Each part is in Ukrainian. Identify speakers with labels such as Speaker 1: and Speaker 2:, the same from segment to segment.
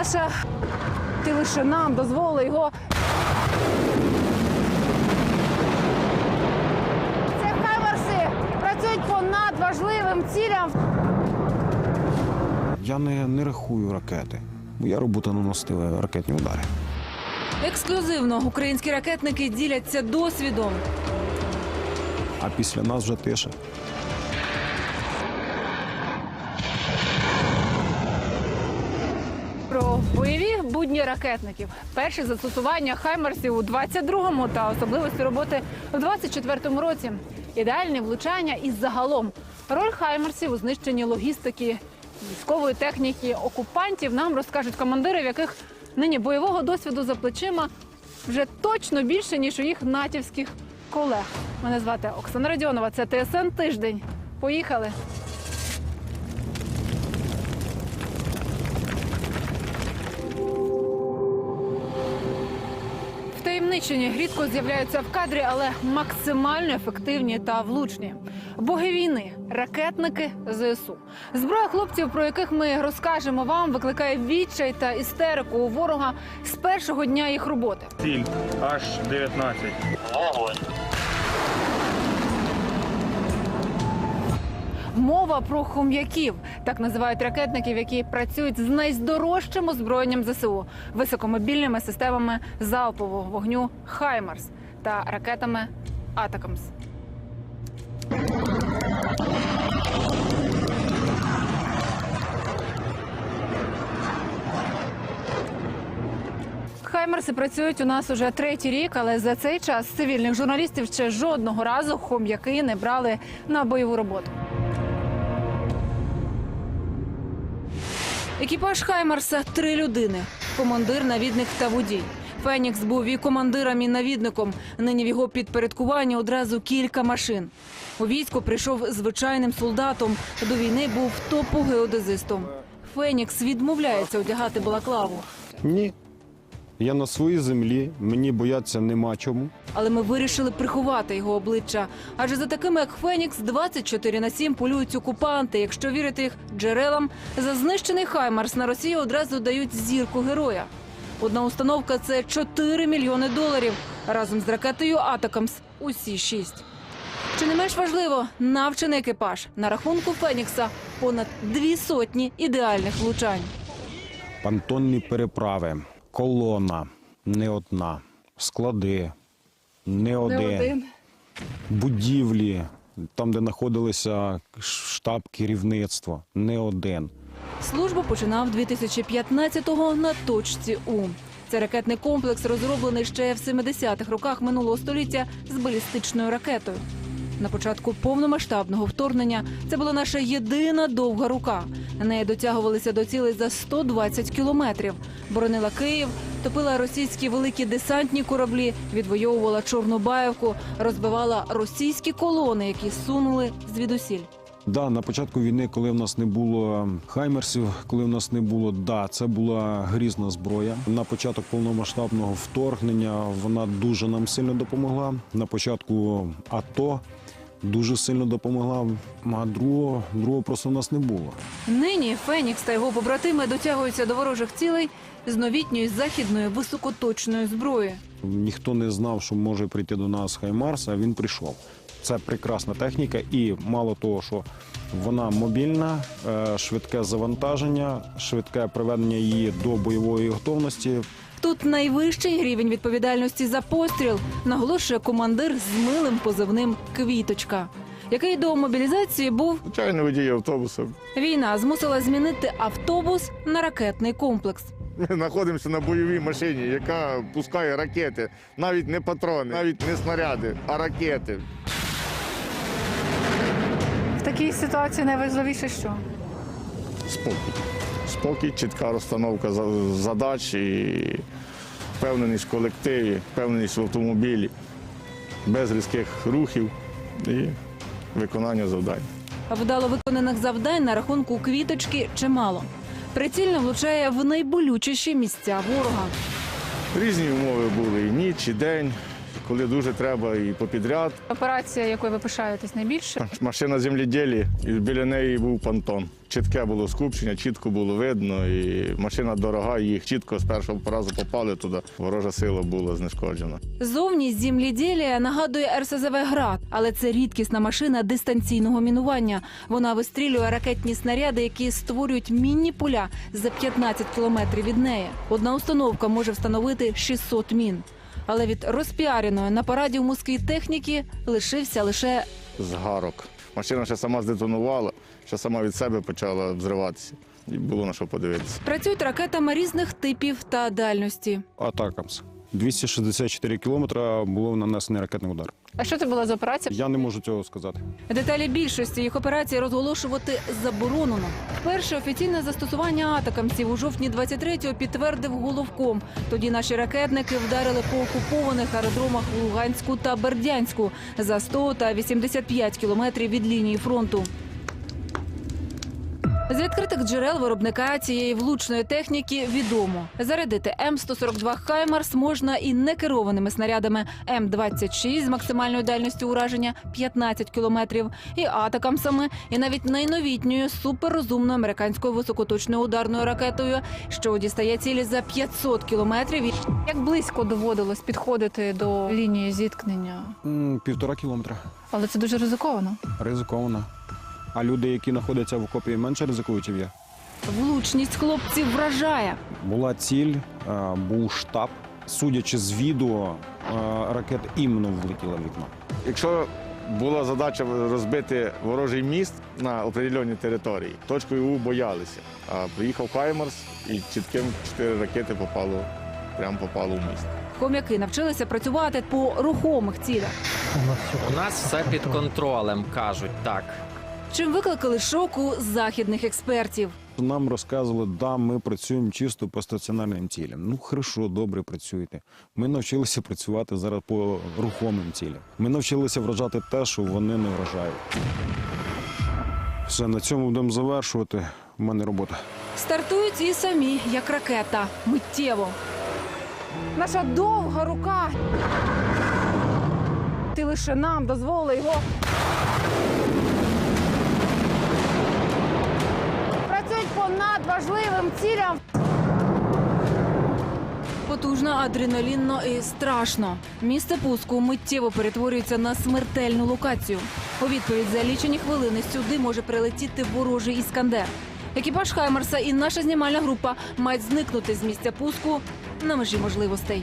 Speaker 1: наша. Ти лише нам дозволили його. Це хаймарси працюють по надважливим цілям.
Speaker 2: Я не, не рахую ракети. Моя робота наносити ракетні удари.
Speaker 1: Ексклюзивно українські ракетники діляться досвідом.
Speaker 2: А після нас вже тиша.
Speaker 1: Будні ракетників. Перші застосування хаймарсів у 22-му та особливості роботи у 24-му році. Ідеальне влучання і загалом роль хаймарсів у знищенні логістики, військової техніки окупантів нам розкажуть командири, в яких нині бойового досвіду за плечима вже точно більше ніж у їх натівських колег. Мене звати Оксана Радіонова. Це ТСН тиждень. Поїхали. Втаємничені рідко з'являються в кадрі, але максимально ефективні та влучні. Боги війни, ракетники ЗСУ. Зброя хлопців, про яких ми розкажемо вам, викликає відчай та істерику у ворога з першого дня їх роботи.
Speaker 3: Ціль аж 19.
Speaker 1: Мова про хом'яків, так називають ракетників, які працюють з найздорожчим озброєнням ЗСУ, високомобільними системами залпового вогню Хаймарс та ракетами Атакамс. Хаймерси працюють у нас уже третій рік, але за цей час цивільних журналістів ще жодного разу хом'яки не брали на бойову роботу. Екіпаж Хаймарса три людини: командир, навідник та водій. Фенікс був і командиром, і навідником. Нині в його підпорядкуванні одразу кілька машин. У військо прийшов звичайним солдатом. До війни був топу геодезистом. Фенікс відмовляється одягати балаклаву.
Speaker 2: Ні. Я на своїй землі, мені бояться нема чому.
Speaker 1: Але ми вирішили приховати його обличчя. Адже за такими, як Фенікс, 24 на 7 полюють окупанти. Якщо вірити їх джерелам, за знищений Хаймарс на Росію одразу дають зірку героя. Одна установка це 4 мільйони доларів. Разом з ракетою Атакамс усі шість. Чи не менш важливо, навчений екіпаж на рахунку Фенікса понад дві сотні ідеальних влучань.
Speaker 2: Пантонні переправи, колона не одна, склади не один, будівлі, там, де знаходилися штаб керівництва, не один.
Speaker 1: Службу починав 2015-го на точці У. Це ракетний комплекс розроблений ще в 70-х роках минулого століття з балістичною ракетою. На початку повномасштабного вторгнення це була наша єдина довга рука. На неї дотягувалися до цілей за 120 кілометрів. Боронила Київ, топила російські великі десантні кораблі, відвоювала Чорнобаївку, розбивала російські колони, які сунули звідусіль.
Speaker 2: Да, на початку війни, коли в нас не було хаймерсів, коли в нас не було, да, це була грізна зброя. На початок повномасштабного вторгнення вона дуже нам сильно допомогла. На початку АТО дуже сильно допомогла. А другого, другого просто в нас не було.
Speaker 1: Нині Фенікс та його побратими дотягуються до ворожих цілей з новітньої західної високоточної зброї.
Speaker 2: Ніхто не знав, що може прийти до нас Хаймарс, а він прийшов. Це прекрасна техніка, і мало того, що вона мобільна, е, швидке завантаження, швидке приведення її до бойової готовності.
Speaker 1: Тут найвищий рівень відповідальності за постріл, наголошує командир з милим позивним Квіточка, який до мобілізації був
Speaker 4: Звичайно, водій автобуса.
Speaker 1: війна, змусила змінити автобус на ракетний комплекс.
Speaker 4: Ми знаходимося на бойовій машині, яка пускає ракети, навіть не патрони, навіть не снаряди, а ракети.
Speaker 1: В такій ситуації найважливіше, що
Speaker 4: Спокій. Спокій, чітка розстановка задач і впевненість в колективі, впевненість в автомобілі, без різких рухів і виконання завдань.
Speaker 1: вдало виконаних завдань на рахунку квіточки чимало. Прицільно влучає в найболючіші місця ворога.
Speaker 4: Різні умови були і ніч, і день. коли дуже треба, і попідряд.
Speaker 5: Операція, якою ви пишаєтесь найбільше.
Speaker 4: Машина земліділі, і біля неї був понтон. Чітке було скупчення, чітко було видно, і машина дорога, їх чітко з першого разу попали туди. Ворожа сила була знешкоджена.
Speaker 1: Зовні земліділія нагадує РСЗВ «Град», але це рідкісна машина дистанційного мінування. Вона вистрілює ракетні снаряди, які створюють мінні поля за 15 кілометрів від неї. Одна установка може встановити 600 мін. Але від розпіареної на параді в Москві техніки лишився лише
Speaker 4: Згарок. Машина ще сама здетонувала, ще сама від себе почала взриватися. І було на що подивитися.
Speaker 1: працюють ракетами різних типів та дальності.
Speaker 2: Атакамс. 264 кілометри було нанесений ракетний удар.
Speaker 5: А що це була за операція?
Speaker 2: Я не можу цього сказати.
Speaker 1: Деталі більшості їх операцій розголошувати заборонено. Перше офіційне застосування атакамців у жовтні 23-го підтвердив головком. Тоді наші ракетники вдарили по окупованих аеродромах в Луганську та Бердянську за 100 та 85 кілометрів від лінії фронту. З відкритих джерел виробника цієї влучної техніки відомо. Зарядити М142 Хаймарс можна і некерованими снарядами М26 з максимальною дальністю ураження 15 кілометрів, і атакамсами, і навіть найновітньою суперрозумною американською високоточною ударною ракетою, що дістає цілі за 500 кілометрів.
Speaker 5: Як близько доводилось підходити до лінії зіткнення?
Speaker 2: Півтора кілометра.
Speaker 5: Але це дуже ризиковано.
Speaker 2: Ризиковано. А люди, які знаходяться в окопі, менше ризикують, я.
Speaker 1: Влучність хлопців вражає.
Speaker 2: Була ціль, е, був штаб. Судячи з відео, е, ракета іменно влетіла в вікно.
Speaker 4: Якщо була задача розбити ворожий міст на определеній території, точкою У боялися. А приїхав Хаймарс і чітким чотири ракети попало, прямо попало в міст.
Speaker 1: Хом'яки навчилися працювати по рухомих цілях.
Speaker 6: У нас все під контролем, кажуть так.
Speaker 1: Чим викликали шоку західних експертів.
Speaker 2: Нам розказували, да, ми працюємо чисто по стаціонарним цілям. Ну, хорошо, добре працюєте. Ми навчилися працювати зараз по рухомим цілям. Ми навчилися вражати те, що вони не вражають. Все, на цьому будемо завершувати. У мене робота.
Speaker 1: Стартують і самі, як ракета, миттєво. Наша довга рука. Ти лише нам дозволила його. Надважливим цілям. Потужно, адреналінно і страшно. Місце пуску миттєво перетворюється на смертельну локацію. У відповідь за лічені хвилини сюди може прилетіти ворожий іскандер. Екіпаж Хаймерса і наша знімальна група мають зникнути з місця пуску на межі можливостей.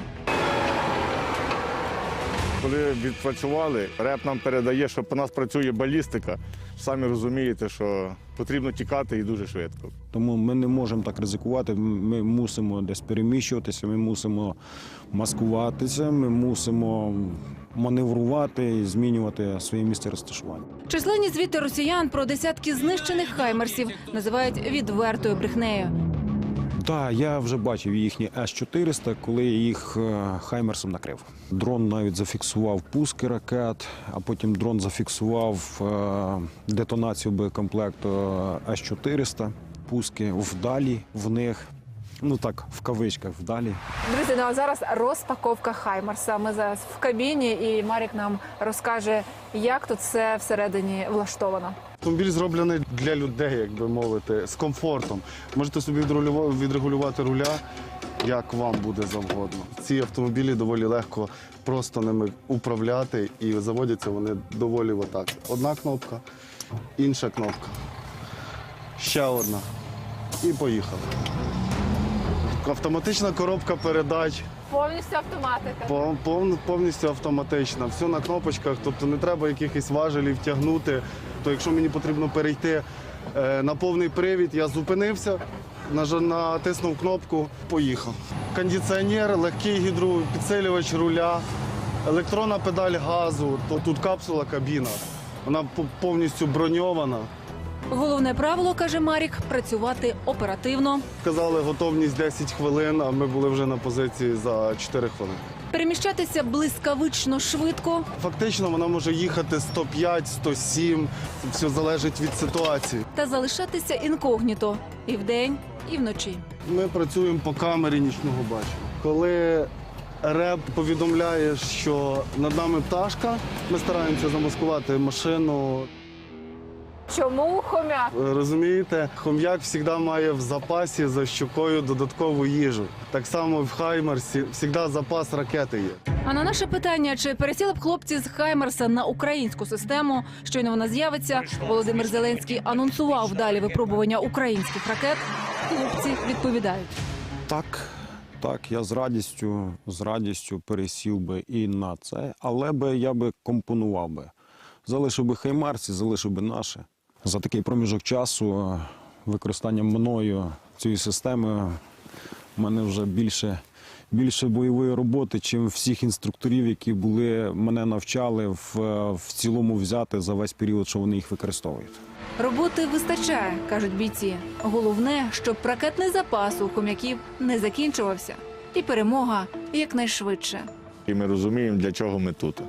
Speaker 4: Коли відпрацювали, реп нам передає, що по нас працює балістика. Самі розумієте, що потрібно тікати і дуже швидко.
Speaker 2: Тому ми не можемо так ризикувати. Ми мусимо десь переміщуватися, ми мусимо маскуватися, ми мусимо маневрувати і змінювати своє місце розташування.
Speaker 1: Численні звіти росіян про десятки знищених хаймерсів називають відвертою брехнею.
Speaker 2: Так, я вже бачив їхні С-400, коли я їх е, хаймерсом накрив. Дрон навіть зафіксував пуски ракет, а потім дрон зафіксував е, детонацію боєкомплекту С-400, пуски вдалі в них. Ну так, в кавичках вдалі.
Speaker 5: Друзі, ну а зараз розпаковка Хаймарса. Ми зараз в кабіні, і Марік нам розкаже, як тут все всередині влаштовано.
Speaker 7: Автомобіль зроблений для людей, як би мовити, з комфортом. Можете собі відрегулювати руля, як вам буде завгодно. Ці автомобілі доволі легко просто ними управляти і заводяться вони доволі отак. Одна кнопка, інша кнопка, ще одна. І поїхали. Автоматична коробка передач.
Speaker 5: Повністю автоматика.
Speaker 7: Пов- пов- повністю автоматична, все на кнопочках, тобто не треба якихось важелів тягнути. То якщо мені потрібно перейти е, на повний привід, я зупинився, натиснув кнопку, поїхав. Кондиціонер, легкий гідропідсилювач руля, електронна педаль газу, то тут капсула кабіна. Вона повністю броньована.
Speaker 1: Головне правило каже Марік працювати оперативно,
Speaker 7: Казали, готовність 10 хвилин, а ми були вже на позиції за 4 хвилини.
Speaker 1: Переміщатися блискавично швидко
Speaker 7: Фактично вона може їхати 105, 107, все залежить від ситуації.
Speaker 1: та залишатися інкогніто і вдень, і вночі.
Speaker 7: Ми працюємо по камері нічного бачення. Коли Реп повідомляє, що над нами пташка. Ми стараємося замаскувати машину.
Speaker 5: Чому хомяк?
Speaker 7: Розумієте, хом'як завжди має в запасі за щокою додаткову їжу. Так само в Хаймерсі завжди запас ракети є.
Speaker 1: А на наше питання, чи пересіли б хлопці з Хаймерса на українську систему, щойно вона з'явиться, Володимир Зеленський анонсував далі випробування українських ракет. Хлопці відповідають.
Speaker 2: Так, так, я з радістю, з радістю пересів би і на це, але би я би компонував би. Залишив би Хаймарсі, залишив би наше. За такий проміжок часу е, використання мною цієї системи в мене вже більше, більше бойової роботи, чим всіх інструкторів, які були мене навчали в, в цілому взяти за весь період, що вони їх використовують.
Speaker 1: Роботи вистачає, кажуть бійці. Головне, щоб ракетний запас у хом'яків не закінчувався, і перемога якнайшвидше.
Speaker 4: І ми розуміємо, для чого ми тут.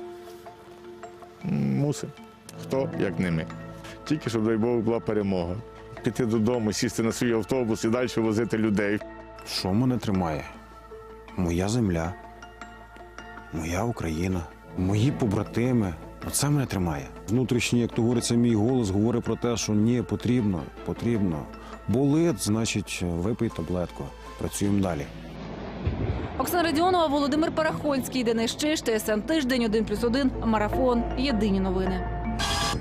Speaker 4: Мусимо. Хто, як не ми. Тільки щоб, дай Бог, була перемога. Піти додому, сісти на свій автобус і далі возити людей.
Speaker 2: Що мене тримає? Моя земля, моя Україна, мої побратими. Оце мене тримає. Внутрішній, як то говориться, мій голос говорить про те, що ні, потрібно, потрібно. Болить, значить, випий таблетку. Працюємо далі.
Speaker 1: Оксана Радіонова, Володимир Парахонський, Денис Чиш, ТСН Тиждень, 1+,1, Марафон. Єдині новини.